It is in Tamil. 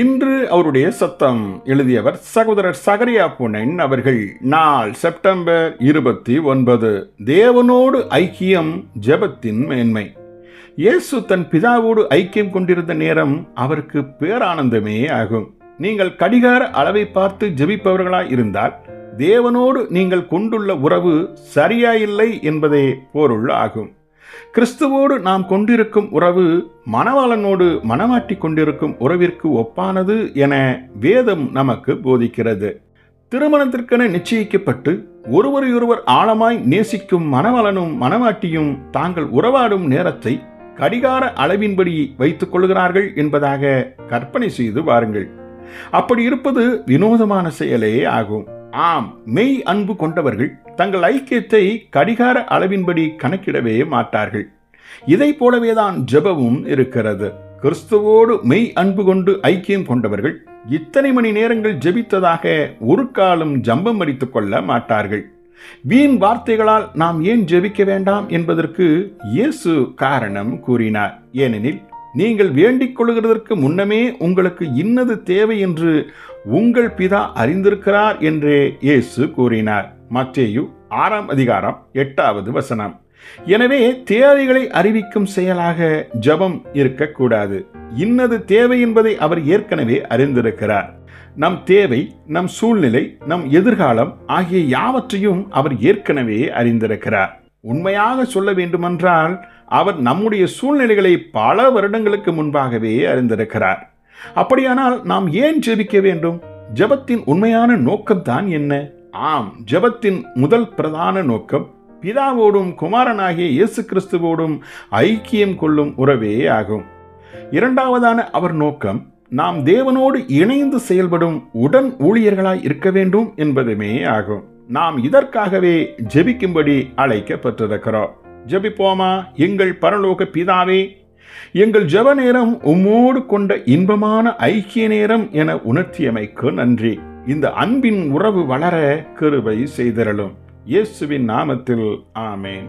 இன்று அவருடைய சத்தம் எழுதியவர் சகோதரர் சகரியா புனன் அவர்கள் நாள் செப்டம்பர் இருபத்தி ஒன்பது. தேவனோடு ஐக்கியம் ஜெபத்தின் மேன்மை. இயேசு தன் பிதாவோடு ஐக்கியம் கொண்டிருந்த நேரம் அவருக்கு பேரானந்தமே ஆகும். நீங்கள் கடிகார அளவை பார்த்து ஜெபிப்பவர்களாய் இருந்தால் தேவனோடு நீங்கள் கொண்டுள்ள உறவு சரியாயில்லை என்பதே பொருள் ஆகும். கிறிஸ்துவோடு நாம் கொண்டிருக்கும் உறவு மணவாளனோடு மணமாட்டி கொண்டிருக்கும் உறவிற்கு ஒப்பானது என வேதம் நமக்கு போதிக்கிறது. திருமணத்திற்கென நிச்சயிக்கப்பட்டு ஒருவரையொருவர் ஆழமாய் நேசிக்கும் மணவாளனும் மணவாட்டியும் தாங்கள் உறவாடும் நேரத்தை கடிகார அளவின்படி வைத்துக் கொள்கிறார்கள் என்பதாக கற்பனை செய்து வாருங்கள். அப்படி இருப்பது வினோதமான செயலே ஆகும். ஆம் மெய் அன்பு கொண்டவர்கள் தங்கள் ஐக்கியத்தை கடிகார அளவின்படி கணக்கிடவே மாட்டார்கள். இதை போலவேதான் ஜெபமும் இருக்கிறது. கிறிஸ்துவோடு மெய் அன்பு கொண்டு ஐக்கியம் கொண்டவர்கள் இத்தனை மணி நேரங்கள் ஜெபித்ததாக ஒரு காலம் ஜம்பம் அடித்துக் கொள்ள மாட்டார்கள். வீண் வார்த்தைகளால் நாம் ஏன் ஜெபிக்க வேண்டாம் என்பதற்கு இயேசு காரணம் கூறினார். ஏனெனில் நீங்கள் வேண்டிக் கொள்கிறதற்கு முன்னமே உங்களுக்கு இன்னது தேவை என்று உங்கள் பிதா அறிந்திருக்கிறார் என்றே இயேசு கூறினார். மத்தேயு ஆறாம் அதிகாரம் எட்டாவது வசனம். எனவே தேவைகளை அறிவிக்கும் செயலாக ஜபம் இருக்கக்கூடாது. இன்னது தேவை என்பதை அவர் ஏற்கனவே அறிந்திருக்கிறார். நம் தேவை நம் சூழ்நிலை நம் எதிர்காலம் ஆகிய யாவற்றையும் அவர் ஏற்கனவே அறிந்திருக்கிறார். உண்மையாக சொல்ல வேண்டுமென்றால் அவர் நம்முடைய சூழ்நிலைகளை பல வருடங்களுக்கு முன்பாகவே அறிந்திருக்கிறார். அப்படியானால் நாம் ஏன் ஜெபிக்க வேண்டும்? ஜெபத்தின் உண்மையான நோக்கம்தான் என்ன? ஆம் ஜெபத்தின் முதல் பிரதான நோக்கம் பிதாவோடும் குமாரனாகிய இயேசு கிறிஸ்துவோடும் ஐக்கியம் கொள்ளும் உறவே ஆகும். இரண்டாவதான அவர் நோக்கம் நாம் தேவனோடு இணைந்து செயல்படும் உடன் ஊழியர்களாய் இருக்க வேண்டும் என்பதுமே ஆகும். நாம் இதற்காகவே ஜெபிக்கும்படி அழைக்கப்பட்டிருக்கிறோம். ஜெபிப்போமா? எங்கள் பரலோக பிதாவே எங்கள் ஜெப நேரம் உம்மோடு கொண்ட இன்பமான ஐக்கிய நேரம் என உணர்த்தியமைக்கு நன்றி. இந்த அன்பின் உறவு வளர கிருபை செய்திரலும் இயேசுவின் நாமத்தில் ஆமேன்.